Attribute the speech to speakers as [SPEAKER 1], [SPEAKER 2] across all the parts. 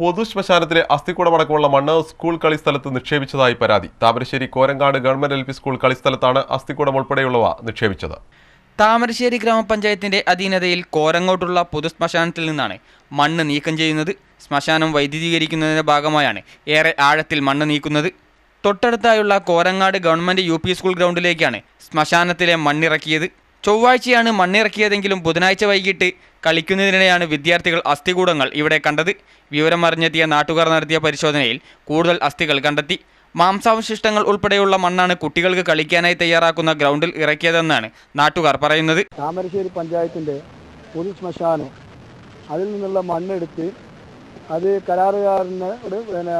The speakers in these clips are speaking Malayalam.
[SPEAKER 1] പൊതു ശ്മശാനത്തിലെ അസ്ഥിക്കൂടമടക്കമുള്ള മണ്ണ് സ്കൂൾ കളിസ്ഥലത്ത് നിക്ഷേപിച്ചതായി പരാതി. Thamarassery Korangad government L P school കളിസ്ഥലത്താണ് അസ്ഥിക്കൂടം ഉൾപ്പെടെയുള്ളവ നിക്ഷേപിച്ചത്.
[SPEAKER 2] താമരശ്ശേരി ഗ്രാമപഞ്ചായത്തിന്റെ അധീനതയിൽ കോരങ്ങോട്ടുള്ള പൊതു ശ്മശാനത്തിൽ നിന്നാണ് മണ്ണ് നീക്കം ചെയ്യുന്നത്. ശ്മശാനം വൈദ്യുതീകരിക്കുന്നതിന്റെ ഭാഗമായാണ് ഏറെ ആഴത്തിൽ മണ്ണ് നീക്കുന്നത്. തൊട്ടടുത്തായുള്ള കോരങ്ങാട് ഗവൺമെന്റ് യു സ്കൂൾ ഗ്രൗണ്ടിലേക്കാണ് ശ്മശാനത്തിലെ മണ്ണിറക്കിയത്. ചൊവ്വാഴ്ചയാണ് മണ്ണിറക്കിയതെങ്കിലും ബുധനാഴ്ച വൈകിട്ട് കളിക്കുന്നതിനിടെയാണ് വിദ്യാർത്ഥികൾ അസ്ഥികൂടങ്ങൾ ഇവിടെ കണ്ടത്. വിവരം അറിഞ്ഞെത്തിയ നാട്ടുകാർ നടത്തിയ പരിശോധനയിൽ കൂടുതൽ അസ്ഥികൾ കണ്ടെത്തി. മാംസാവശിഷ്ടങ്ങൾ ഉൾപ്പെടെയുള്ള മണ്ണാണ് കുട്ടികൾക്ക് കളിക്കാനായി തയ്യാറാക്കുന്ന ഗ്രൗണ്ടിൽ ഇറക്കിയതെന്നാണ് നാട്ടുകാർ പറയുന്നത്.
[SPEAKER 3] താമരശ്ശേരി പഞ്ചായത്തിന്റെ പൊതു ശ്മശാനം. അതിൽ നിന്നുള്ള മണ്ണെടുത്ത് അത് കരാറുകാരനോട് പിന്നെ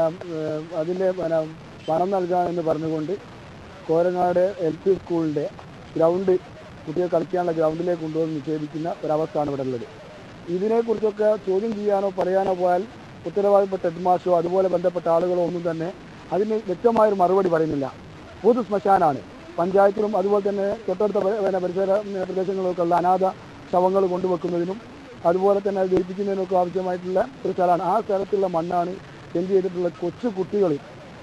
[SPEAKER 3] അതിന്റെ പിന്നെ പണം നൽകാമെന്ന് പറഞ്ഞുകൊണ്ട് കോരങ്ങാട് എൽ പി സ്കൂളിന്റെ ഗ്രൗണ്ട് കുട്ടികൾ കളിക്കാനുള്ള ഗ്രൗണ്ടിലേക്ക് കൊണ്ടുവന്ന് നിക്ഷേപിക്കുന്ന ഒരവസ്ഥയാണ് ഇവിടെ ഉള്ളത്. ഇതിനെക്കുറിച്ചൊക്കെ ചോദ്യം ചെയ്യാനോ പറയാനോ പോയാൽ ഉത്തരവാദിപ്പെട്ട ഹെഡ് മാസ്റ്ററോ അതുപോലെ ബന്ധപ്പെട്ട ആളുകളോ ഒന്നും തന്നെ അതിന് വ്യക്തമായൊരു മറുപടി പറയുന്നില്ല. പൊതു ശ്മശാനാണ്. പഞ്ചായത്തിലും അതുപോലെ തന്നെ തൊട്ടടുത്ത പരിസര പ്രദേശങ്ങളിലൊക്കെ ഉള്ള അനാഥ ശവങ്ങൾ കൊണ്ടുവെക്കുന്നതിനും അതുപോലെ തന്നെ അത് ദഹിപ്പിക്കുന്നതിനൊക്കെ ആവശ്യമായിട്ടുള്ള ഒരു സ്ഥലമാണ്. ആ സ്ഥലത്തുള്ള മണ്ണാണ് എന്ത് ചെയ്തിട്ടുള്ള കൊച്ചു കുട്ടികൾ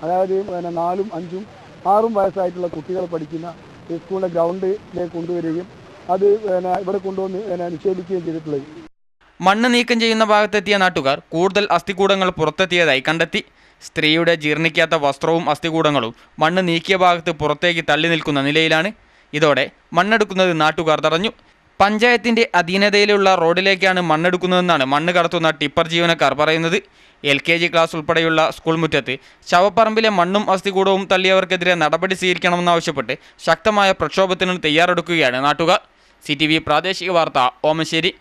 [SPEAKER 3] അതായത് പിന്നെ നാലും അഞ്ചും ആറും വയസ്സായിട്ടുള്ള കുട്ടികൾ പഠിക്കുന്ന ഈ സ്കൂളിന്റെ ഗ്രൗണ്ടിലേക്ക് കൊണ്ടുവരികയും അത് ഇവിടെ കൊണ്ടുവന്ന് പിന്നെ നിക്ഷേപിക്കുകയും ചെയ്തിട്ടുള്ളത്.
[SPEAKER 2] മണ്ണ് നീക്കം ചെയ്യുന്ന ഭാഗത്തെത്തിയ നാട്ടുകാർ കൂടുതൽ അസ്ഥികൂടങ്ങൾ പുറത്തെത്തിയതായി കണ്ടെത്തി. സ്ത്രീയുടെ ജീർണിക്കാത്ത വസ്ത്രവും അസ്ഥികൂടങ്ങളും മണ്ണ് നീക്കിയ ഭാഗത്ത് പുറത്തേക്ക് തള്ളി നിൽക്കുന്ന നിലയിലാണ്. ഇതോടെ മണ്ണെടുക്കുന്നത് നാട്ടുകാർ തടഞ്ഞു. പഞ്ചായത്തിന്റെ അധീനതയിലുള്ള റോഡിലേക്കാണ് മണ്ണെടുക്കുന്നതെന്നാണ് മണ്ണ് കടത്തുന്ന ടിപ്പർ ജീവനക്കാർ പറയുന്നത്. എൽ കെ ജി ക്ലാസ് ഉൾപ്പെടെയുള്ള സ്കൂൾ മുറ്റത്ത് ശവപ്പറമ്പിലെ മണ്ണും അസ്ഥികൂടവും തള്ളിയവർക്കെതിരെ നടപടി സ്വീകരിക്കണമെന്നാവശ്യപ്പെട്ട് ശക്തമായ പ്രക്ഷോഭത്തിന് തയ്യാറെടുക്കുകയാണ് നാട്ടുകാർ. സി പ്രാദേശിക വാർത്ത ഓമശ്ശേരി.